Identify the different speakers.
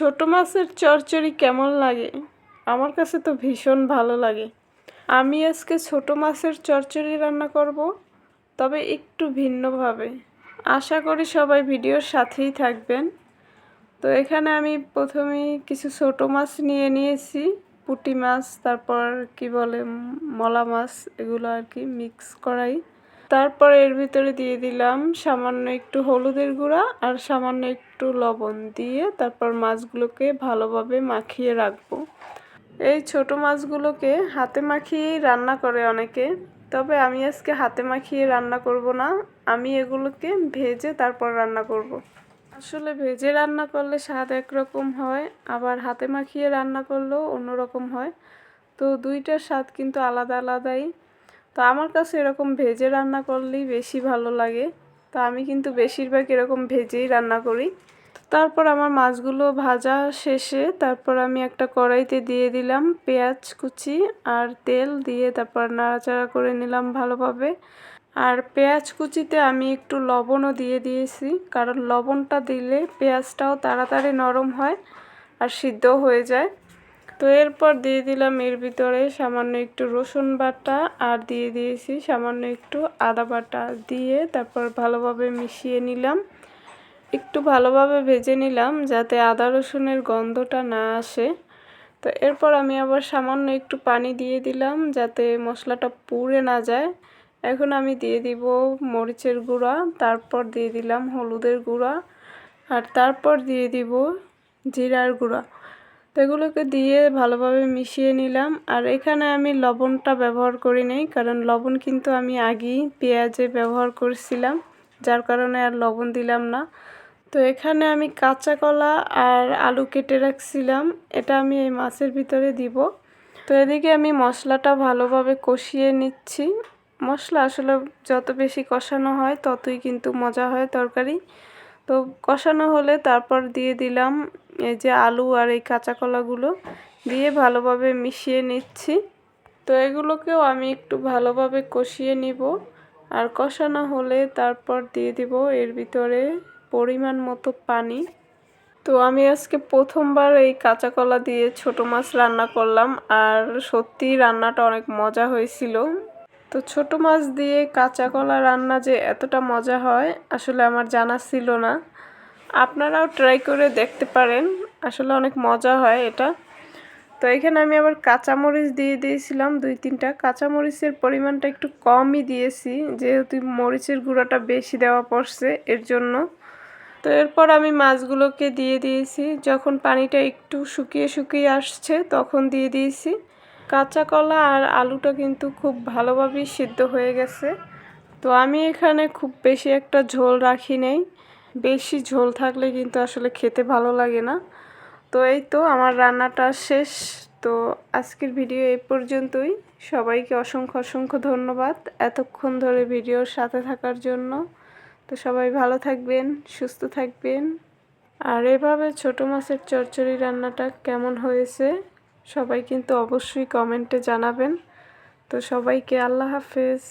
Speaker 1: ছোট মাছের চচ্চড়ি কেমন লাগে? আমার কাছে তো ভীষণ ভালো লাগে। আমি আজকে ছোট মাছের চচ্চড়ি রান্না করব, তবে একটু ভিন্নভাবে। আশা করি সবাই ভিডিওর সাথেই থাকবেন। তো এখানে আমি প্রথমেই কিছু ছোট মাছ নিয়ে নিয়েছি, পুঁটি মাছ, তারপর কি বলে, মলা মাছ, এগুলো আর কি মিক্স করাই। তারপর এর ভিতরে দিয়ে দিলাম সামান্য একটু হলুদের গুঁড়া আর সামান্য একটু লবণ দিয়ে তারপর মাছগুলোকে ভালোভাবে মাখিয়ে রাখব। এই ছোট মাছগুলোকে হাতে মাখিয়েই রান্না করে অনেকে, তবে আমি আজকে হাতে মাখিয়ে রান্না করব না, আমি এগুলোকে ভেজে তারপর রান্না করব। আসলে ভেজে রান্না করলে স্বাদ একরকম হয়, আবার হাতে মাখিয়ে রান্না করলেও অন্যরকম হয়। তো দুইটার স্বাদ কিন্তু আলাদা আলাদাই। তো আমার কাছে এরকম ভেজে রান্না করলেই বেশি ভালো লাগে। তো আমি কিন্তু বেশিরভাগ এরকম ভেজেই রান্না করি। তারপর আমার মাছগুলো ভাজা শেষে তারপর আমি একটা কড়াইতে দিয়ে দিলাম পেঁয়াজ কুচি আর তেল দিয়ে তারপর নাড়াচাড়া করে নিলাম ভালোভাবে। আর পেঁয়াজ কুচিতে আমি একটু লবণও দিয়ে দিয়েছি, কারণ লবণটা দিলে পেঁয়াজটাও তাড়াতাড়ি নরম হয় আর সিদ্ধও হয়ে যায়। তো এরপর দিয়ে দিলাম এর ভিতরে সামান্য একটু রসুন বাটা আর দিয়ে দিয়েছি সামান্য একটু আদা বাটা দিয়ে তারপর ভালোভাবে মিশিয়ে নিলাম। একটু ভালোভাবে ভেজে নিলাম যাতে আদা রসুনের গন্ধটা না আসে। তো এরপর আমি আবার সামান্য একটু পানি দিয়ে দিলাম যাতে মশলাটা পুড়ে না যায়। এখন আমি দিয়ে দিব মরিচের গুঁড়া, তারপর দিয়ে দিলাম হলুদের গুঁড়া আর তারপর দিয়ে দিব জিরার গুঁড়া। এগুলোকে দিয়ে ভালোভাবে মিশিয়ে নিলাম। আর এখানে আমি লবণটা ব্যবহার করি নাই, কারণ লবণ কিন্তু আমি আগেই পেঁয়াজে ব্যবহার করছিলাম, যার কারণে আর লবণ দিলাম না। তো এখানে আমি কাঁচা কলা আর আলু কেটে রাখছিলাম, এটা আমি এই মাছের ভিতরে দিব। তো এদিকে আমি মশলাটা ভালোভাবে কষিয়ে নিচ্ছি। মশলা আসলে যত বেশি কষানো হয়, ততই কিন্তু মজা হয় তরকারি। তো কষানো হলে তারপর দিয়ে দিলাম এই যে আলু আর এই কাঁচা কলাগুলো দিয়ে ভালোভাবে মিশিয়ে নিচ্ছি। তো এগুলোকেও আমি একটু ভালোভাবে কষিয়ে নিব আর কষানো হলে তারপর দিয়ে দিব এর ভিতরে পরিমাণ মতো পানি। তো আমি আজকে প্রথমবার এই কাঁচা কলা দিয়ে ছোট মাছ রান্না করলাম আর সত্যি রান্নাটা অনেক মজা হয়েছিল। তো ছোট মাছ দিয়ে কাঁচা কলা রান্না যে এতটা মজা হয়, আসলে আমার জানা ছিল না। আপনারাও ট্রাই করে দেখতে পারেন, আসলে অনেক মজা হয় এটা। তো এখানে আমি আবার কাঁচামরিচ দিয়ে দিয়েছিলাম দুই তিনটা। কাঁচামরিচের পরিমাণটা একটু কমই দিয়েছি, যেহেতু মরিচের গুঁড়াটা বেশি দেওয়া পড়ছে এর জন্য। তো এরপর আমি মাছগুলোকে দিয়ে দিয়েছি। যখন পানিটা একটু শুকিয়ে শুকিয়ে আসছে, তখন দিয়ে দিয়েছি। কাঁচা কলা আর আলুটা কিন্তু খুব ভালোভাবেই সিদ্ধ হয়ে গেছে। তো আমি এখানে খুব বেশি একটা ঝোল রাখি নেই। বেশি ঝোল থাকলে কিন্তু আসলে খেতে ভালো লাগে না। তো এই তো আমার রান্নাটা শেষ। তো আজকের ভিডিও এই পর্যন্তই। সবাইকে অসংখ্য অসংখ্য ধন্যবাদ এতক্ষণ ধরে ভিডিওর সাথে থাকার জন্য। তো সবাই ভালো থাকবেন, সুস্থ থাকবেন। আর এভাবে ছোট মাছের চচ্চড়ি রান্নাটা কেমন হয়েছে? সবাই কিন্তু অবশ্যই কমেন্টে জানাবেন। তো সবাইকে আল্লাহ হাফেজ।